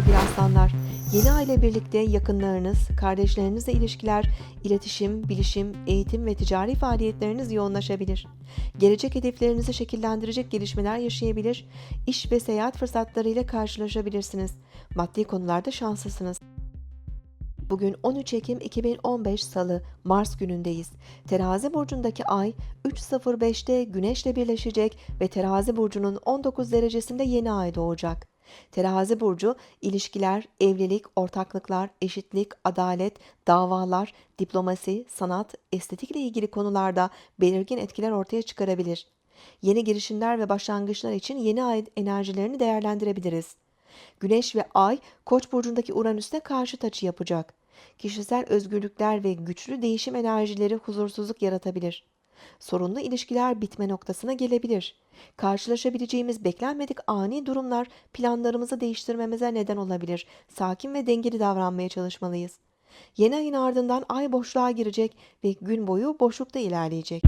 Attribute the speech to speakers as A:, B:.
A: sevgili aslanlar. Yeni ay ile birlikte yakınlarınız, kardeşlerinizle ilişkiler, iletişim, bilişim, eğitim ve ticari faaliyetleriniz yoğunlaşabilir. Gelecek hedeflerinizi şekillendirecek gelişmeler yaşayabilir, iş ve seyahat fırsatlarıyla karşılaşabilirsiniz. Maddi konularda şanslısınız. Bugün 13 Ekim 2015 Salı, Mars günündeyiz. Terazi burcundaki ay 3.05'te Güneş'le birleşecek ve Terazi burcunun 19 derecesinde yeni ay doğacak. Terazi burcu ilişkiler, evlilik, ortaklıklar, eşitlik, adalet, davalar, diplomasi, sanat, estetikle ilgili konularda belirgin etkiler ortaya çıkarabilir. Yeni girişimler ve başlangıçlar için yeni ay enerjilerini değerlendirebiliriz. Güneş ve Ay Koç burcundaki Uranüs'te karşıt açı yapacak. Kişisel özgürlükler ve güçlü değişim enerjileri huzursuzluk yaratabilir sorunlu ilişkiler bitme noktasına gelebilir. Karşılaşabileceğimiz beklenmedik ani durumlar planlarımızı değiştirmemize neden olabilir. Sakin ve dengeli davranmaya çalışmalıyız. Yeni ayın ardından ay boşluğa girecek ve gün boyu boşlukta ilerleyecek.